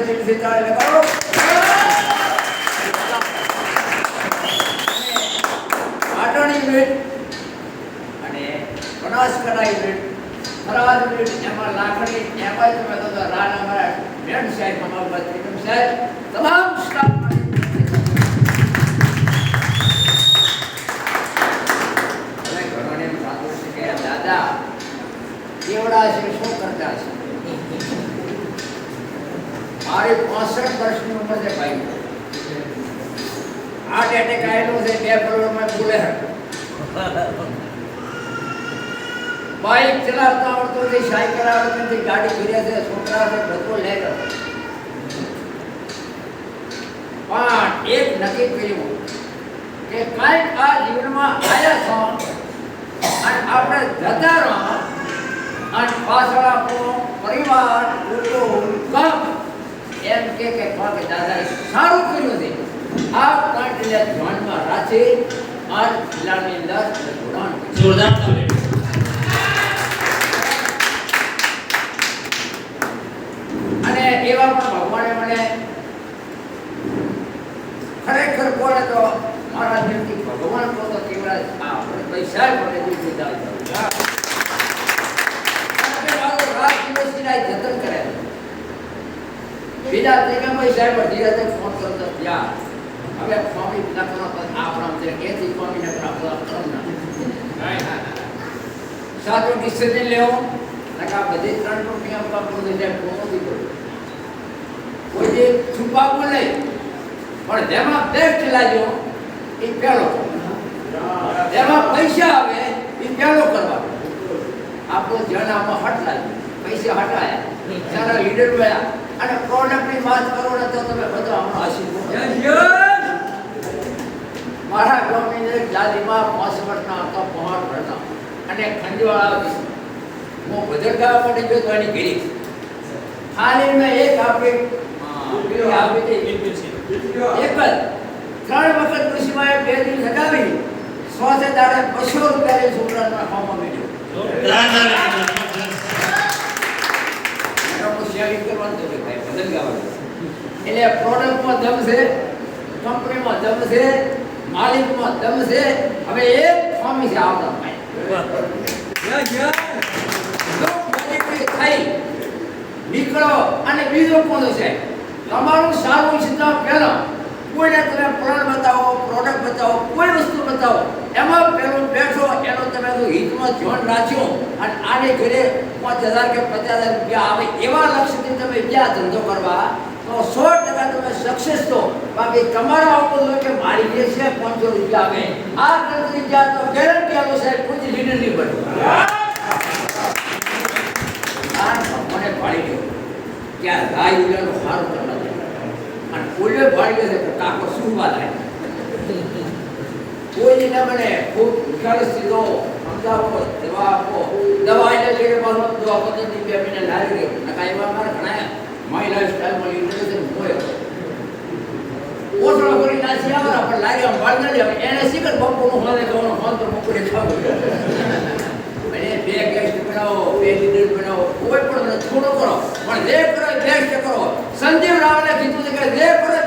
માટે દિલથી તાળી લગાવો પાટણ અને બનાસકાંઠા યુનિટ થરાદ યુનિટ એમાં લાકડી એમાં તમે તો દાદા કેવડા છે, શું કરતા છે? મારી પાસઠ વર્ષની ઉંમર છે ભાઈ. હાર્ટ એટેક આવેલો છે, બે કરોડમાં ભૂલે બાઇક ચલાવતા આવડતું નથી, સાયકલ આવડતી નથી, ગાડી ફેર્યા છે, છોકરા છે, બધું લે પણ એક નક્કી કર્યું કે કાંઈક આ જીવનમાં આવ્યા છો અને આપણે જતા રહો અને પાછળ આપણો પરિવાર, કુટુંબ કમ કે કે કોણ કે દાદાએ સારું કર્યું છે આ પોઈન્ટ ધ્યાનમાં રાખી આ જિલ્લાની અંદર જોડાણ જોરદાર. અને એવા પણ ભગવાને મને ખરેખર કોણ તો મારા દિલથી ભગવાન પોતે કેવડા પૈસા મને દિલથી દાન કર્યું. કારણ કે મારો રાત દિવસની રાત જતન કરે બીજા ત્રિગમભાઈ સાહેબ અડધી રાતે ફોન કરતો યાર હવે સ્વામી નકરો તો આપણા છે એથી સ્વામી નકરો આપણા કરમના સાચો ડિસિઝન લેવો નકા બધી ત્રણ કંપની આપવા પડે છે કોનો દીકરો કોઈ જે છુપાવવું નહીં પણ જેમાં બેસ્ટ લાગ્યો એ પહેલો જેમાં પૈસા આવે એ પહેલો કરવાનો આપણો ધ્યાન આમાં હટ લાગ્યું પૈસા હટાયા સારા લીડર મળ્યા અને પ્રોડક્ટની વાત કરો ને તો તમે બધા હમણાં હસી મારા ગામની અંદર દાદીમાં પાંચ વર્ષના હતા પહાડ હતા અને ખંડવાળા હું ભજન માટે ગયો તો એની ઘેરી. ખાલી મેં એક આપી. આપી એક જ ત્રણ વખત કૃષિમાં બે દિન લગાવી. સોસે દાડે બસો રૂપિયા છોકરાના ફોર્મમાં મેળ્યો જોરદાર તાળી. એનો હું શેરિંગ કરવાનું તો ભાઈ ભજન ગાવાનું એટલે પ્રોડક્ટમાં દમ છે કંપનીમાં દમ છે માલિકમાં દમ છે હવે એક સ્વામી છે આપણા થઈ નીકળો અને બીજો કોનો છે? તમારું સારું ઈચ્છતા પહેલો. કોઈને તમે પ્લાન બતાવો પ્રોડક્ટ બતાવો કોઈ વસ્તુ બતાવો. એમાં પેલું બેઠો એનો તમે તો હિતમાં ધ્યાન રાખ્યો અને આને ઘરે પાંચ હજાર કે પચાસ હજાર રૂપિયા આવે એવા લક્ષ્યથી તમે ગયા ધંધો કરવા? તો સો ટકા તમે સક્સેસ તો બાકી તમારા ઉપર લો કે મારી જે છે પાંચસો રૂપિયા આવે આ ગણતરી ગયા તો ગેરંટી આપો સાહેબ, કોઈ લીડર નહીં પડે મને ભાળી ગયો ત્યાં ગાય ઉલ્યાનો સારું કરવા દે અને ઉલ્યો ભાળી ગયો તો કાકો શું વાત કોઈ ને મને ખૂબ વિશાળ સીધો સમજાવો દવા આપો. દવા એટલે કે પાછો દવા પદ્ધતિ બે મહિને લાવી ગયો નકા એવા મારે ઘણા મારી લાઈફ સ્ટાઈલમાં ઇન્ટરેસ્ટ હોય ઓછળો કરી નાસી આવે પણ લાગે આમ વાળ ના લે એને શીખર બપોરનું હોને કહેવાનું હોન તો બપોરે ખાવું અને બે ગેસ્ટ બનાવો, બે લીડર બનાવો, કોઈ પણ થોડો કરો, પણ જે કરો બેસ્ટ કરો સંજીવ રાવલે કીધું છે કે જે કરો